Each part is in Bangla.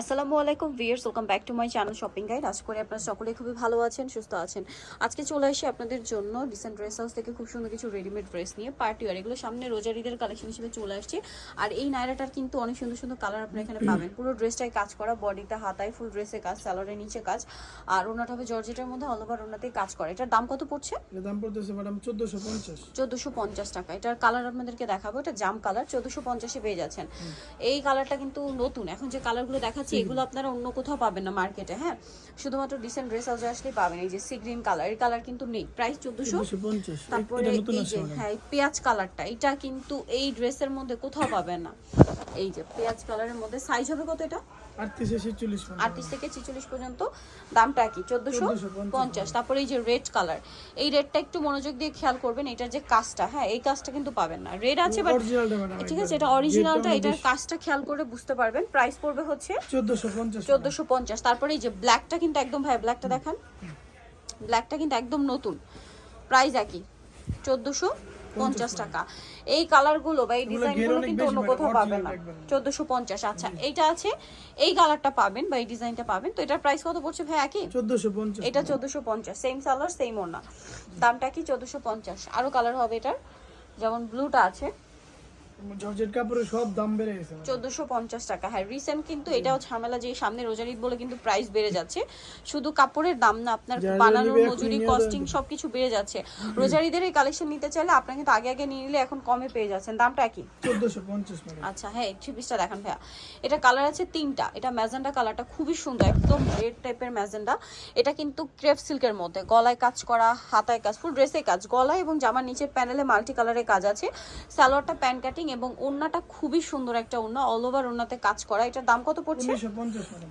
আসসালামু আলাইকুম viewers welcome back to my channel shopping guide আশা করি আপনারা সকলে খুবই ভালো আছেন সুস্থ আছেন। আজকে চলে আসি আপনাদের জন্য ডিসেন্ট ড্রেস হাউস থেকে খুব সুন্দর কিছু রেডিমেড ড্রেস নিয়ে পার্টি ওয়ার এগুলো সামনে রোজারিদের কালেকশন হিসেবে চলে আসছে। আর এই নায়রাটার কিন্তু অনেক সুন্দর সুন্দর কালার আপনারা এখানে পাবেন। পুরো ড্রেসটাই কাজ করা বডিতে হাতায় ফুল ড্রেসে কাজ স্যালোয়ারের নিচে কাজ। আর ওনাটা হবে জর্জেটের মধ্যে অল ওভার ওনাতেই কাজ করে। এটার দাম কত পড়ছে? এর দাম পড়তেছে ম্যাডাম চোদ্দোশো পঞ্চাশ। চোদ্দোশো পঞ্চাশ টাকা। এটার কালার আপনাদেরকে দেখাবো। এটা জাম কালার চোদ্দোশো পঞ্চাশে পেয়ে যাচ্ছেন। এই কালারটা কিন্তু নতুন। এখন যে কালারগুলো দেখাচ্ছি এগুলো আপনারা অন্য কোথাও পাবেন না মার্কেটে হ্যাঁ? শুধুমাত্র ডিসেন্ট ড্রেস হাউসে আসলেই পাবেন এই যে সি গ্রিন কালার এই কালার কিন্তু নেই প্রাইস চোদ্দোশো। তারপরে এই যে হ্যাঁ পেঁয়াজ কালারটা এটা কিন্তু এই ড্রেসের মধ্যে কোথাও পাবেন না। এই যে পেঁয়াজ কালারের মধ্যে সাইজ হবে কত এটা? আটত্রিশ থেকে ছিচল্লিশ পর্যন্ত দামটা কি চোদ্দোশো 1450 পঞ্চাশ তারপরে এই যে রেড কালার এই রেডটা একটু মনোযোগ দিয়ে খেয়াল করবেন এটার যে কাজটা হ্যাঁ এই কাজটা কিন্তু পাবেন না। রেড আছে বাট ঠিক আছে এটা অরিজিনালটা এটার কাজটা খেয়াল করে বুঝতে পারবেন। প্রাইস পড়বে হচ্ছে চোদ্দোশো পঞ্চাশ তারপরে এই যে ব্ল্যাকটা কিন্তু একদম ভাই ব্ল্যাকটা দেখান। ব্ল্যাকটা কিন্তু একদম নতুন। প্রাইস একই চোদ্দোশো পঞ্চাশ টাকা। এই কালারগুলো বা এই ডিজাইনগুলো কিন্তু অন্য কোথাও পাবেন না। চোদ্দোশো পঞ্চাশ আচ্ছা এইটা আছে এই কালারটা পাবেন বা এই ডিজাইনটা পাবেন। তো এটার প্রাইস কত পড়ছে ভাই একই? চোদ্দোশো পঞ্চাশ এটা চোদ্দোশো পঞ্চাশ সেম সালোয়ার সেম ওনা দামটা কি চোদ্দোশো পঞ্চাশ। আরও কালার হবে এটার। যেমন ব্লুটা আছে। জর্জেট কাপড়ের সব দাম বেড়ে গেছে। madam। চোদ্দোশো পঞ্চাশ টাকা। হ্যাঁ রিসেন্ট কিন্তু এটাও ঝামেলা যে সামনে রোজার ঈদ বলে কিন্তু প্রাইস বেড়ে যাচ্ছে। শুধু কাপড়ের দাম না আপনার বানানোর মজুরি কস্টিং সবকিছু বেড়ে যাচ্ছে। রোজার ঈদের এই কালেকশন নিতে চাইলে আপনার কিন্তু আগে আগে নিয়ে নিলে এখন কমে পেয়ে যাচ্ছেন। দামটা কি? চোদ্দোশো পঞ্চাশ ম্যাডাম। আচ্ছা হ্যাঁ থ্রি পিসটা দেখান ভাইয়া। এটা কালার আছে তিনটা। এটা ম্যাজেন্ডা কালারটা খুবই সুন্দর একদম রেড টাইপের ম্যাজেন্ডা। এটা কিন্তু ক্রেপ সিল্কের মধ্যে। গলায় কাজ করা হাতায় কাজ ফুল ড্রেসে কাজ। গলায় এবং জামার নিচের প্যানেলে মাল্টি কালারের কাজ আছে। সালোয়ারটা প্যান কাটিং এবং ওড়নাটা খুবই সুন্দর একটা ওড়না। অল ওভার ওড়নাতে কাজ করা। এটার দাম কত পড়ছে?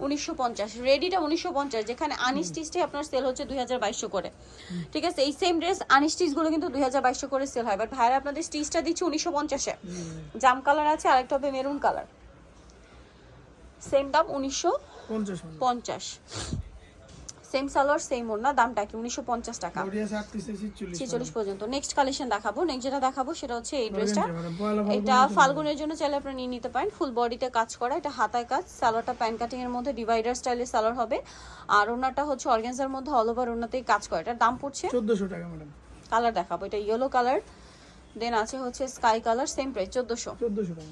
উনিশশো পঞ্চাশ রেডিটা উনিশশো পঞ্চাশ। যেখানে আনস্টিচটা আপনার সেল হচ্ছে দুই হাজার বাইশশো করে। ঠিক আছে? এই সেম ড্রেস আনস্টিচগুলো কিন্তু দুই হাজার বাইশশো করে সেল হয়। বাট ভাইরা আপনাদের স্টিচটা দিচ্ছে উনিশশো পঞ্চাশে। জাম কালার আছে আরেকটা হবে মেরুন কালার সেম দাম উনিশশো পঞ্চাশ। পঞ্চাশ। সেম সালোয়ার সেম ওড়না দামটা কি? উনিশশো পঞ্চাশ টাকা। বডি ছেচল্লিশ ছেচল্লিশ পর্যন্ত। নেক্সট কালেকশন দেখাবো। নেক্সট যেটা দেখাবো সেটা হচ্ছে এই ড্রেসটা এটা ফাল্গুনের জন্য চাইলে আপনারা নিয়ে নিতে পারেন। ফুল বডিতে কাজ করা এটা হাতায় কাজ। সালোয়ারটা প্যান কাটিং এর মধ্যে ডিভাইডার স্টাইলের সালোয়ার হবে। আর ওনাটা হচ্ছে অর্গানজার মধ্যে অল ওভার ওনাতেই কাজ করা। এটার দাম পড়ছে চোদ্দোশো টাকা ম্যাডাম কালার দেখাবো। এটা ইয়েলো কালার দেন আছে হচ্ছে স্কাই কালার সেম প্রাইস চোদ্দোশো। চোদ্দোশো টাকা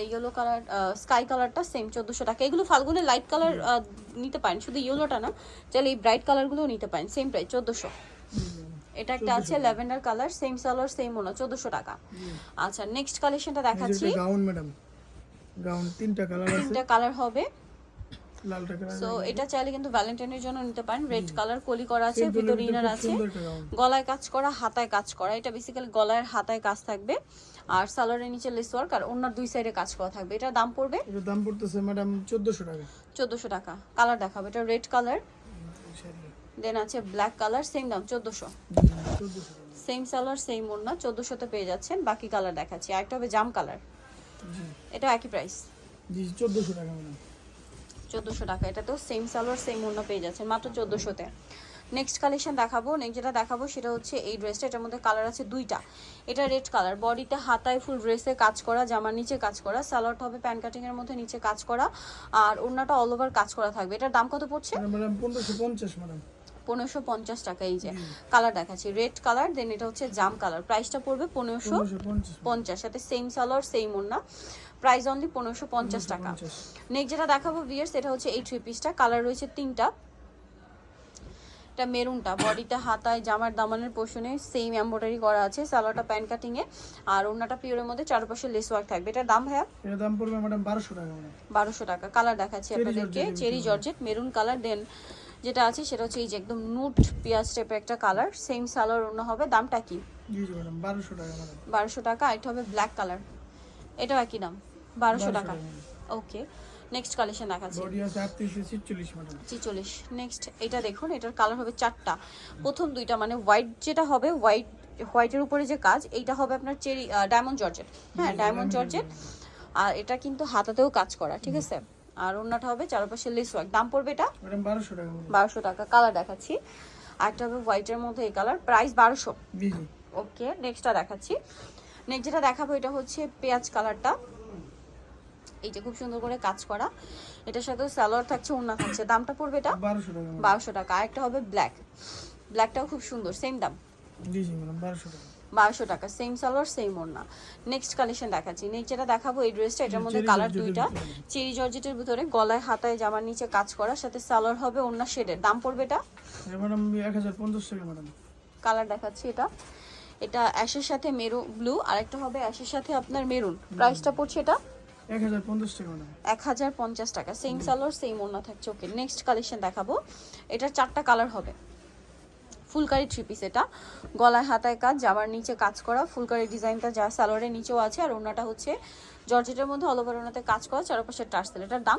এটা ইয়েলো কালার স্কাই কালারটা সেম চোদ্দোশো টাকা। এগুলো ফাল্গুনের লাইট কালার নিতে পারেন। শুধু ইয়েলোটা না চাইলে এই ব্রাইট কালারগুলোও নিতে পারেন সেম প্রাইস চোদ্দোশো। এটা একটা আছে lavender colour same salwar same ওনা চোদ্দোশো টাকা। আচ্ছা নেক্সট কালেকশনটা দেখাচ্ছি। গাউন ম্যাডাম গাউন তিনটা কালার তিনটা কালার হবে। সো এটা চাইলে কিন্তু ভ্যালেন্টাইনের জন্য নিতে পারেন। রেড কালার কলি করা আছে ভিতরে ইনার আছে। গলায় কাজ করা হাতায় কাজ করা। এটা বেসিক্যালি গলায় হাতায় কাজ থাকবে। আর সালোয়ারের নিচে লেস ওয়ার্ক আর অন্য দুই সাইডে কাজ করা থাকবে। এটার দাম পড়বে? এটার দাম পড়তেছে ম্যাডাম চোদ্দোশো টাকা। চোদ্দোশো টাকা। কালার দেখাবো। এটা রেড কালার দেন আছে ব্ল্যাক কালার সেম দাম চোদ্দোশো। চোদ্দোশো টাকা। সেম সালোয়ার সেম ওড়না চোদ্দোশোতে পেয়ে যাচ্ছেন। বাকি কালার দেখাচ্ছি। আরেকটা হবে জাম কালার এটা একই প্রাইস জি চোদ্দোশো টাকা ম্যাডাম চোদ্দোশো টাকা। এটাতেও সেম সালোয়ার সেম ওড়না পেয়ে যাচ্ছেন মাত্র চোদ্দোশোতে। নেক্সট কালেকশন দেখাবো নেক্সট যেটা দেখাবো সেটা হচ্ছে এই ড্রেসটা এটার মধ্যে কালার আছে দুইটা। এটা রেড কালার বডিতে হাতায় ফুল ড্রেসে কাজ করা জামার নিচে কাজ করা সালোয়ারটা হবে প্যান কাটিং এর মধ্যে নিচে কাজ করা আর ওড়নাটা অল ওভার কাজ করা থাকবে। এটার দাম কত পড়ছে? পনেরোশো পঞ্চাশ ম্যাডাম পনেরোশো পঞ্চাশ টাকা এই যে কালার দেখাচ্ছি। রেড কালার দেন এটা হচ্ছে জাম কালার প্রাইসটা পড়বে পনেরোশো পঞ্চাশ। সাথে সেম সালোয়ার সেম ওড়না প্রাইস অনলি পনেরোশো পঞ্চাশ টাকা। নেক্সট যেটা দেখাবো ভিয়ার্স এটা হচ্ছে এই থ্রি পিসটা কালার রয়েছে তিনটা। এটা মেরুনটা। বডিতে হাতায় জামার দামানের পোষণে সেম এমব্রয়ডারি করা আছে সালোয়ারটা প্যান কাটিং এ আর ওনাটা পিওরের মধ্যে চারপাশে লেস ওয়ার্ক থাকবে। এটার দাম ভাইয়া? এর দাম পড়বে ম্যাডাম বারোশো টাকা ম্যাডাম বারোশো টাকা। কালার দেখাচ্ছি আপনাদেরকে। Cherry georgette maroon colour then যেটা আছে সেটা হচ্ছে এই যে একদম নুট পেঁয়াজ টাইপের একটা কালার সেম সালোয়ার অন্য হবে। দামটা কি? জি ম্যাডাম বারোশো টাকা ম্যাডাম বারোশো টাকা। আরেকটা হবে ব্ল্যাক কালার এটাও একই দাম। বারোশো টাকা। ওকে নেক্সট কালেকশন দেখাচ্ছি। ছিচল্লিশ নেক্সট এটা দেখুন এটার কালার হবে চারটা। প্রথম দুইটা মানে হোয়াইট যেটা হবে হোয়াইট হোয়াইটের উপরে যে কাজ এইটা হবে আপনার চেরি ডায়মন্ড জর্জেট হ্যাঁ ডায়মন্ড জর্জেট আর এটা কিন্তু হাতাতেও কাজ করা ঠিক আছে? আর অন্যটা হবে চারপাশে লেস ওয়ার্ক দাম পড়বে এটা? বারোশো টাকা বারোশো টাকা কালার দেখাচ্ছি। আরেকটা হবে হোয়াইটের মধ্যে এই কালার প্রাইস বারোশো। ওকে নেক্সটটা দেখাচ্ছি। নেক্সট যেটা দেখাবো এটা হচ্ছে পেঁয়াজ কালারটা এই যে খুব সুন্দর করে কাজ করা। এটার সাথে সালোয়ার থাকছে ওড়না থাকছে। দামটা পড়বে এটা? বারোশো টাকা টাকা। আরেকটা হবে ব্ল্যাক ব্ল্যাকটাও খুব সুন্দর সেম দাম। জি জি ম্যাডাম বারোশো টাকা। বারোশো টাকা সেম সালোয়ার সেম ওড়না। নেক্সট কালেকশন দেখাচ্ছি। নেক্সট যেটা দেখাবো এই ড্রেসটা এটার মধ্যে কালার দুইটা। চেরি জর্জেটের ভিতরে গলায় হাতায় জামার নিচে কাজ করা সাথে সালোয়ার হবে ওড়না শেডের দাম পড়বে এটা? কালার দেখাচ্ছি এটা। এটা অ্যাশের সাথে মেরু ব্লু আর একটা হবে অ্যাশের সাথে আপনার মেরুন। প্রাইসটা পড়ছে এটা? এক হাজার পঞ্চাশ টাকা সেম সালোয়ার সেম ওড়না থাকছে। ওকে নেক্সট কালেকশন দেখাবো। এটার চারটা কালার হবে। ফুলকারি থ্রি পিস এটা। গলায় হাতায় কাজ জামার নিচে কাজ করা। ফুলকারি ডিজাইনটা যা সালোয়ারের নিচেও আছে। আর ওড়নাটা হচ্ছে জর্জেটের মধ্যে অল ওভার ওনাতে কাজ করা। চারপাশের টার্সেল। এটার দাম?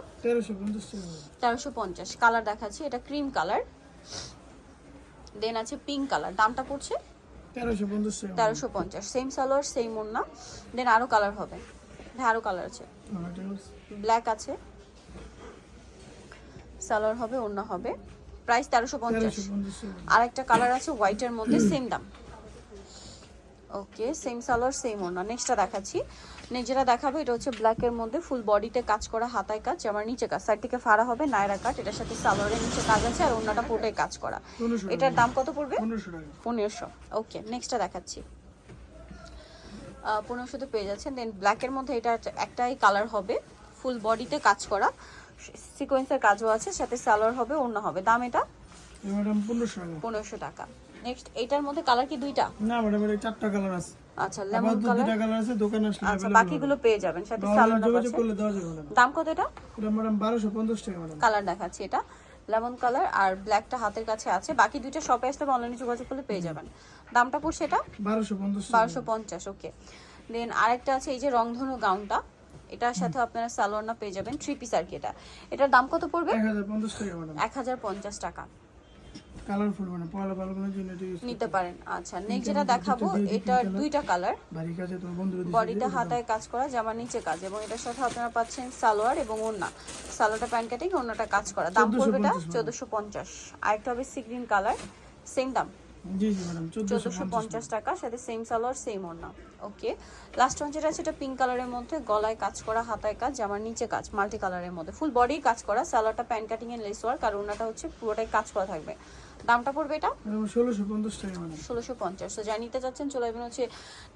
তেরোশো পঞ্চাশ কালার দেখাচ্ছি। এটা ক্রিম কালার দেন আছে পিঙ্ক কালার দামটা পড়ছে? তেরোশো পঞ্চাশ সেম সালোয়ার সেম ওড়না। দেন আরও কালার হবে। হ্যাঁ কালার আছে। ব্ল্যাক আছে। সালোয়ার হবে ওড়না হবে। প্রাইস তেরোশো পঞ্চাশ। আর একটা কালার আছে হোয়াইটের মধ্যে সেম দাম। ওকে সেম সালোয়ার সেম ওড়না নেক্সটটা দেখাচ্ছি। যেটা দেখাবো এটা হচ্ছে ব্ল্যাকের মধ্যে ফুল বডিতে কাজ করা হাতায় কাজ আমার নিচে কাজ। সাইড থেকে ফাড়া হবে নায়রা কাট। এটার সাথে সালোয়ারের নিচে কাজ আছে আর ওড়নাটা পুরোটাই কাজ করা। এটার দাম কত পড়বে? পনেরোশো ওকে নেক্সটটা দেখাচ্ছি। পনেরোশোতে পেয়ে যাচ্ছেন। দেন ব্ল্যাকের মধ্যে এটা একটাই কালার হবে। ফুল বডিতে কাজ করা। সিকোয়েন্সের কাজও আছে সাথে সালোয়ার হবে অন্য হবে। দাম এটা? পনেরোশো টাকা। নেক্সট এটার মধ্যে কালার কি দুইটা? না ম্যাডাম এটা চারটা কালার আছে। আচ্ছা লেমন কালার দুটা কালার আছে দোকানে আসলে আচ্ছা বাকিগুলো পেয়ে যাবেন সাথে সালোয়ার আছে। দাম কত এটা? এটা ম্যাডাম বারোশো পঞ্চাশ টাকা ম্যাডাম কালার দেখাচ্ছি এটা। লেমন কালার আর ব্ল্যাকটা হাতের কাছে আছে। বাকি দুইটা শপে আসলে অনলাইনে যোগাযোগ করলে পেয়ে যাবেন। দামটা পড়ছে এটা? বারোশো পঞ্চাশ। ওকে দেন আরেকটা আছে এই যে রংধনু গাউনটা। এটার সাথে আপনারা সালোয়ার পেয়ে যাবেন থ্রি পিস আর কি এটা। এটার দাম কত পড়বে? এক হাজার পঞ্চাশ টাকা। কালারফুল মানে পয়লা পালনের জন্য এটা নিতে পারেন। আচ্ছা নেক্সট যেটা দেখাবো এটা দুইটা কালার বাড়ির কাছে তোমার বন্ধুরা দিলাম। হাতায় কাজ করা জামার নিচে কাজ। এবং এটার সাথে আপনারা পাচ্ছেন সালোয়ার এবং ওড়না। সালোয়ারটা প্যান্ট কাটিং ওড়নাটা কাজ করা। দাম পড়বে এটা ম্যাডাম। চোদ্দোশো পঞ্চাশ। আরেকটা হবে সি গ্রিন কালার সেম দাম। জি জি ম্যাডাম টাকা। সাথে সেম সালোয়ার সেম ওড়না। ওকে লাস্ট ওয়ান যেটা আছে এটা পিঙ্ক কালারের মধ্যে গলায় কাজ করা হাতায় কাজ জামার নিচে কাজ মাল্টি কালারের মধ্যে। ফুল বডি কাজ করা সালোয়ারটা প্যান্ট কাটিং এর লেস ওয়ার্ক আর ওড়নাটা হচ্ছে পুরোটাই কাজ করা থাকবে। দামটা পড়বে এটা? ম্যাডাম ষোলোশো পঞ্চাশ টাকা তো চলে আসবেন হচ্ছে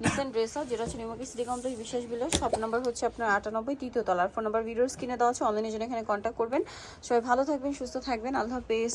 ডিসেন্ট ড্রেস হাউস যেটা হচ্ছে নিমকি সিটি কমপ্লেক্স বিশেষ বিলের শপ নাম্বার হচ্ছে আপনার আটানব্বই তৃতীয় তলার ফোন নাম্বার ভিডিওর স্ক্রিনে দেওয়া আছে অনলাইনে জন্য এখানে কন্ট্যাক্ট করবেন। সবাই ভালো থাকবেন সুস্থ থাকবেন। আল্লাহ হাফেজ।